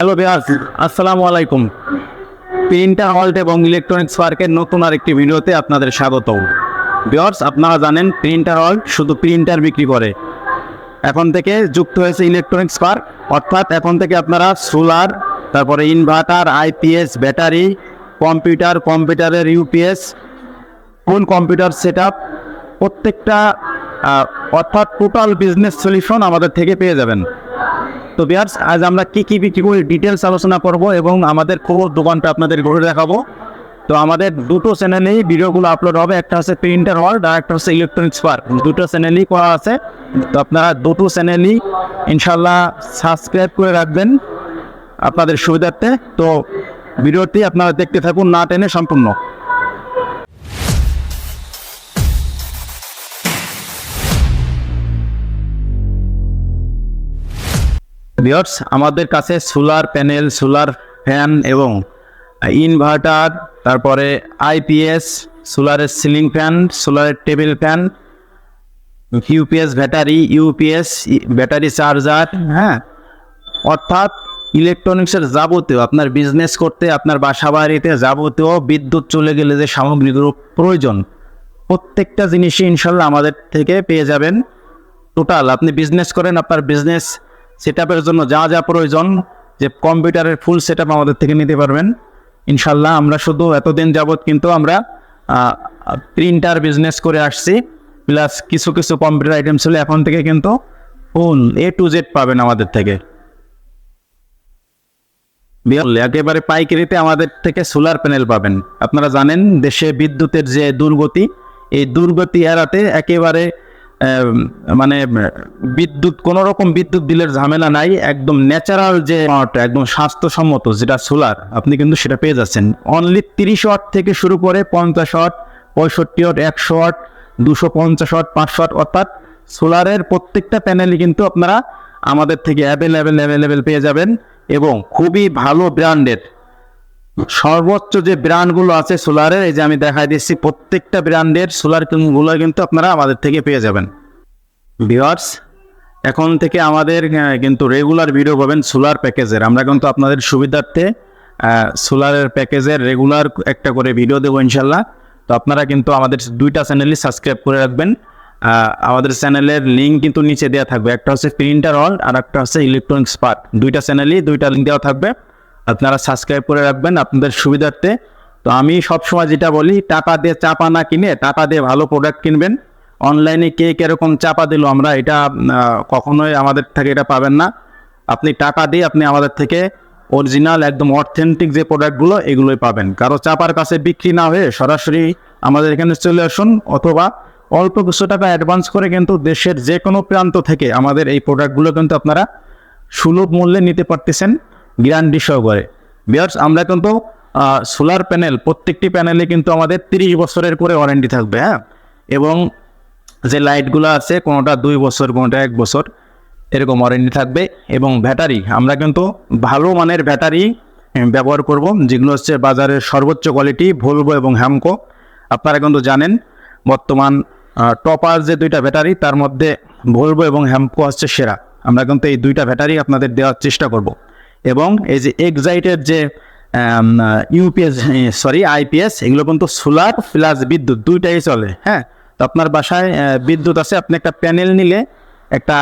Hello Bihar আসসালামু আলাইকুম printer halt এবং ইলেকট্রনিক্স পার্কের নতুন আরেকটি ভিডিওতে আপনাদের স্বাগত বিয়ার্স আপনারা জানেন প্রিন্টার হল্ট শুধু প্রিন্টার বিক্রি করে। এখন থেকে যুক্ত হয়েছে ইলেকট্রনিক্স পার্ক অর্থাৎ এখন থেকে আপনারা সোলার তারপরে ইনভার্টার আইপিএস ব্যাটারি কম্পিউটার কম্পিউটারের ইউপিএস ফুল কম্পিউটার সেট প্রত্যেকটা অর্থাৎ টোটাল বিজনেস সলিউশন আমাদের থেকে পেয়ে যাবেন। তো বিয়ার্স আজ আমরা কি কি বিক্রি করি ডিটেলস আলোচনা করব এবং আমাদের পুরো দোকানটা আপনাদের ঘুরে দেখাবো। তো আমাদের দুটো চ্যানেলেই ভিডিওগুলো আপলোড হবে, একটা হচ্ছে প্রিন্টার ওয়ার্ল্ড আর একটা হচ্ছে ইলেকট্রনিক্স পার্ক দুটো চ্যানেলই করা আছে। তো আপনারা দুটো চ্যানেলই ইনশাল্লাহ সাবস্ক্রাইব করে রাখবেন আপনাদের সুবিধার্থে। তো ভিডিওটি আপনারা দেখতে থাকুন, না টেনে সম্পূর্ণ। ভিওর্স আমাদের কাছে সোলার প্যানেল, সোলার ফ্যান এবং ইনভার্টার, তারপরে আইপিএস, সোলারের ceiling fan, সোলারের table fan, UPS battery UPS, battery charger হ্যাঁ? অর্থাৎ ইলেকট্রনিক্সের যাবতীয়, আপনার বিজনেস করতে, আপনার বাসা বাড়িতে যাবতীয় বিদ্যুৎ চলে গেলে যে সামগ্রীগুলো প্রয়োজন, প্রত্যেকটা জিনিসই ইনশাল্লাহ আমাদের থেকে পেয়ে যাবেন। টোটাল আপনি বিজনেস করেন, আপনার বিজনেস সেট জন্য যা যা প্রয়োজন যে কম্পিউটারের ফুল সেট আমাদের থেকে নিতে পারবেন। ইনশাল্লাহ আমরা শুধু এতদিন যাবৎ কিন্তু আমরা প্রিন্টার বিজনেস করে আসছি প্লাস কিছু কিছু কম্পিউটার আইটেম ছিল এখন থেকে কিন্তু ফুল এ টু জেড পাবেন আমাদের থেকে। একেবারে পাইকারিতে আমাদের থেকে সোলার প্যানেল পাবেন। আপনারা জানেন দেশে বিদ্যুতের যে দুর্গতি, এই দুর্গতি এড়াতে একেবারে মানে বিদ্যুৎ কোনো রকম বিদ্যুৎ বিলের ঝামেলা নাই, একদম ন্যাচারাল যে একদম স্বাস্থ্যসম্মত, যেটা সোলার আপনি কিন্তু সেটা পেয়ে যাচ্ছেন। অনলি তিরিশ ওয়াট থেকে শুরু করে পঞ্চাশ ওয়াট পঁয়ষট্টি ওয়াট একশো ওয়াট দুশো পঞ্চাশ ওয়াট পাঁচশো ওয়াট অর্থাৎ সোলারের প্রত্যেকটা প্যানেলই কিন্তু আপনারা আমাদের থেকে অ্যাভেলেবেল অ্যাভেলেবেল পেয়ে যাবেন এবং খুবই ভালো ব্র্যান্ডের সর্বোচ্চ যে ব্র্যান্ডগুলো আছে সোলারের, এই যে আমি দেখাই দিচ্ছি, প্রত্যেকটা ব্র্যান্ডের সোলারগুলো কিন্তু আপনারা আমাদের থেকে পেয়ে যাবেন। ভিওয়ার্স এখন থেকে আমাদের কিন্তু রেগুলার ভিডিও পাবেন সোলার প্যাকেজের। আমরা কিন্তু আপনাদের সুবিধার্থে সোলারের প্যাকেজের রেগুলার একটা করে ভিডিও দেবো ইনশাল্লাহ। তো আপনারা কিন্তু আমাদের দুইটা চ্যানেলই সাবস্ক্রাইব করে রাখবেন। আমাদের চ্যানেলের লিঙ্ক কিন্তু নিচে দেওয়া থাকবে। একটা হচ্ছে প্রিন্টার অল আর একটা হচ্ছে ইলেকট্রনিক্স পার্ট দুইটা চ্যানেলই দুইটা লিঙ্ক দেওয়া থাকবে। আপনারা সাবস্ক্রাইব করে রাখবেন আপনাদের সুবিধার্থে। তো আমি সবসময় যেটা বলি, টাকা দিয়ে চাপা না কিনে টাকা দিয়ে ভালো প্রোডাক্ট কিনবেন। অনলাইনে কে কীরকম চাপা দিল আমরা এটা কখনোই আমাদের থেকে এটা পাবেন না। আপনি টাকা দিয়ে আপনি আমাদের থেকে অরিজিনাল একদম অথেন্টিক যে প্রোডাক্টগুলো এগুলোই পাবেন। কারও চাপার কাছে বিক্রি না হয়ে সরাসরি আমাদের এখানে চলে আসুন, অথবা অল্প কিছু টাকা অ্যাডভান্স করে কিন্তু দেশের যে কোনো প্রান্ত থেকে আমাদের এই প্রোডাক্টগুলো কিন্তু আপনারা সুলভ মূল্যে নিতে পারতেছেন। গ্যারান্টি সহকারে। বিয়ার্স আমরা কিন্তু সোলার প্যানেল প্রত্যেকটি প্যানেলে কিন্তু আমাদের তিরিশ বছরের করে ওয়ারেন্টি থাকবে হ্যাঁ? এবং যে লাইটগুলো আছে, কোনোটা দুই বছর, কোনোটা এক বছর, এরকম ওয়ারেন্টি থাকবে। এবং ব্যাটারি আমরা কিন্তু ভালো মানের ব্যাটারি ব্যবহার করব, যেগুলো হচ্ছে বাজারের সর্বোচ্চ কোয়ালিটি ভলভো এবং হ্যামকো আপনারা কিন্তু জানেন, বর্তমান টপার যে দুইটা ব্যাটারি তার মধ্যে ভলভো এবং হ্যামকো হচ্ছে সেরা। আমরা কিন্তু এই দুইটা ব্যাটারি আপনাদের দেওয়ার চেষ্টা করব। এবং এই যে এক্সাইটের যে ইউপিএস সরি আইপিএস এগুলো কিন্তু সোলার প্লাস বিদ্যুৎ, দুইটাই চলে হ্যাঁ? তো আপনার বাসায় বিদ্যুৎ আছে, আপনি একটা প্যানেল নিলে, একটা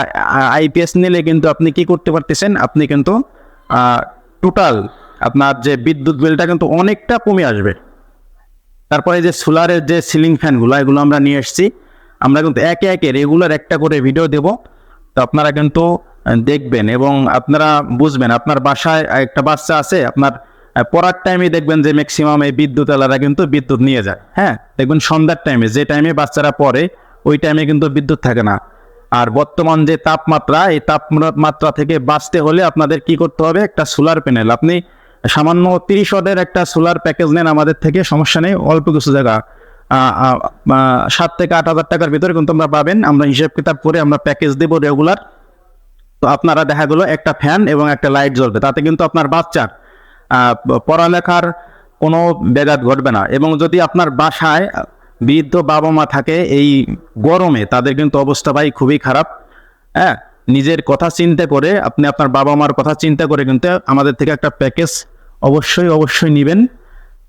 আইপিএস নিলে কিন্তু আপনি কি করতে পারতেছেন? আপনি কিন্তু টোটাল আপনার যে বিদ্যুৎ বিলটা কিন্তু অনেকটা কমে আসবে। তারপরে যে সোলারের যে সিলিং ফ্যানগুলো এগুলো আমরা নিয়ে এসেছি। আমরা কিন্তু একে একে রেগুলার একটা করে ভিডিও দেব। তো আপনারা কিন্তু দেখবেন এবং আপনারা বুঝবেন, আপনার বাসায় একটা বাচ্চা আছে, আপনার পড়ার টাইমে দেখবেন যে ম্যাক্সিমাম এই বিদ্যুৎ এলারা কিন্তু বিদ্যুৎ নিয়ে যায় হ্যাঁ? দেখবেন সন্ধ্যার টাইমে যে টাইমে বাচ্চারা পড়ে, ওই টাইমে কিন্তু বিদ্যুৎ থাকে না। আর বর্তমান যে তাপমাত্রা, এই তাপমাত্রা থেকে বাঁচতে হলে আপনাদের কি করতে হবে? একটা সোলার প্যানেল আপনি সামান্য তিরিশ ওয়াটের একটা সোলার প্যাকেজ নেন আমাদের থেকে, সমস্যা নেই, অল্প কিছু জায়গা। সাত থেকে আট হাজার টাকার ভিতরে কিন্তু আমরা পাবেন। আমরা হিসাব কিতাব করে আমরা প্যাকেজ দেবো রেগুলার তো আপনারা দেখা গেলো একটা ফ্যান এবং একটা লাইট জ্বলবে। তাতে কিন্তু আপনার বাচ্চার পড়ালেখার কোনো ব্যাঘাত ঘটবে না। এবং যদি আপনার বাসায় বৃদ্ধ বাবা মা থাকে এই গরমে, তাদের কিন্তু অবস্থা ভাই খুবই খারাপ। হ্যাঁ নিজের কথা চিন্তা করে, আপনি আপনার বাবা মার কথা চিন্তা করে কিন্তু আমাদের থেকে একটা প্যাকেজ অবশ্যই অবশ্যই নেবেন।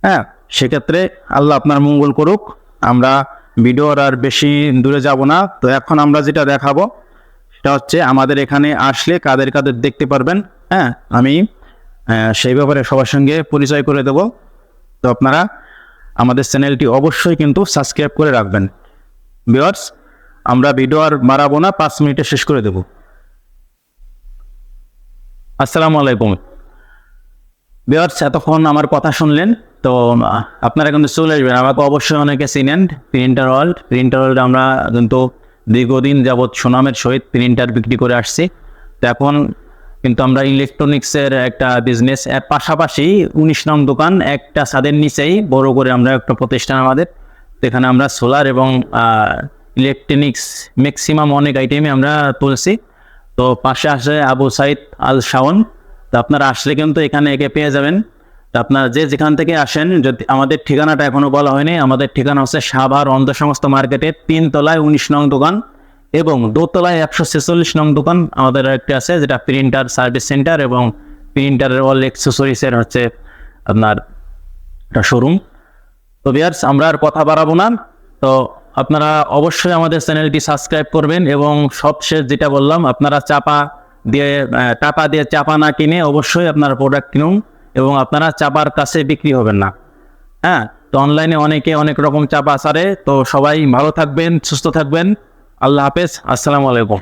হ্যাঁ সেক্ষেত্রে আল্লাহ আপনার মঙ্গল করুক। আমরা ভিডিওর আর বেশি দূরে যাব না। তো এখন আমরা যেটা দেখাবো, সেটা হচ্ছে আমাদের এখানে আসলে কাদের কাদের দেখতে পারবেন। হ্যাঁ আমি সেই ব্যাপারে সবার সঙ্গে পরিচয় করে দেব। তো আপনারা আমাদের চ্যানেলটি অবশ্যই কিন্তু সাবস্ক্রাইব করে রাখবেন। ভিউয়ার্স, আমরা ভিডিও আর বাড়াবো না, পাঁচ মিনিটে শেষ করে দেব। আসসালামু আলাইকুম। ভিউয়ার্স এতক্ষণ আমার কথা শুনলেন, তো আপনারা কিন্তু চলে আসবেন। আমাকে অবশ্যই অনেকে চিনেন প্রিন্টার ওয়ার্ল্ড প্রিন্টার ওয়ার্ল্ড আমরা কিন্তু দীর্ঘদিন যাবৎ সুনামের সহিত প্রিন্টার বিক্রি করে আসছি। তো এখন কিন্তু আমরা ইলেকট্রনিক্সের একটা বিজনেস এর পাশাপাশি উনিশ নং দোকান, একটা ছাদের নিচেই বড় করে আমরা একটা প্রতিষ্ঠান আমাদের। এখানে আমরা সোলার এবং ইলেকট্রনিক্স ম্যাক্সিমাম অনেক আইটেমে আমরা তুলছি। তো পাশে আসে আবু সাইদ আল শাওন তো আপনারা আসলে কিন্তু এখানে একে পেয়ে যাবেন। তো আপনারা যে যেখান থেকে আসেন, যদি আমাদের ঠিকানাটা এখনও বলা হয়নি, আমাদের ঠিকানা হচ্ছে সাভার অন্ধ সমস্ত মার্কেটের তিন তলায় উনিশ নং দোকান এবং দোতলায় একশো ছেচল্লিশ নং দোকান আমাদের একটা আছে, যেটা প্রিন্টার সার্ভিস সেন্টার এবং প্রিন্টারের অল এক্সেসরিজের হচ্ছে আপনার একটা শোরুম। তো বিয়ার্স আমরা আর কথা বাড়াবো না। তো আপনারা অবশ্যই আমাদের চ্যানেলটি সাবস্ক্রাইব করবেন এবং সবশেষ যেটা বললাম, আপনারা চাপা দিয়ে টাকা দিয়ে চাপা না কিনে অবশ্যই আপনারা প্রোডাক্ট কিনুন এবং আপনারা চাপার কাছে বিক্রি হবেন না। হ্যাঁ তো অনলাইনে অনেকে অনেক রকম চাপা সারে তো সবাই ভালো থাকবেন, সুস্থ থাকবেন। আল্লাহ হাফেজ, আসসালামু আলাইকুম।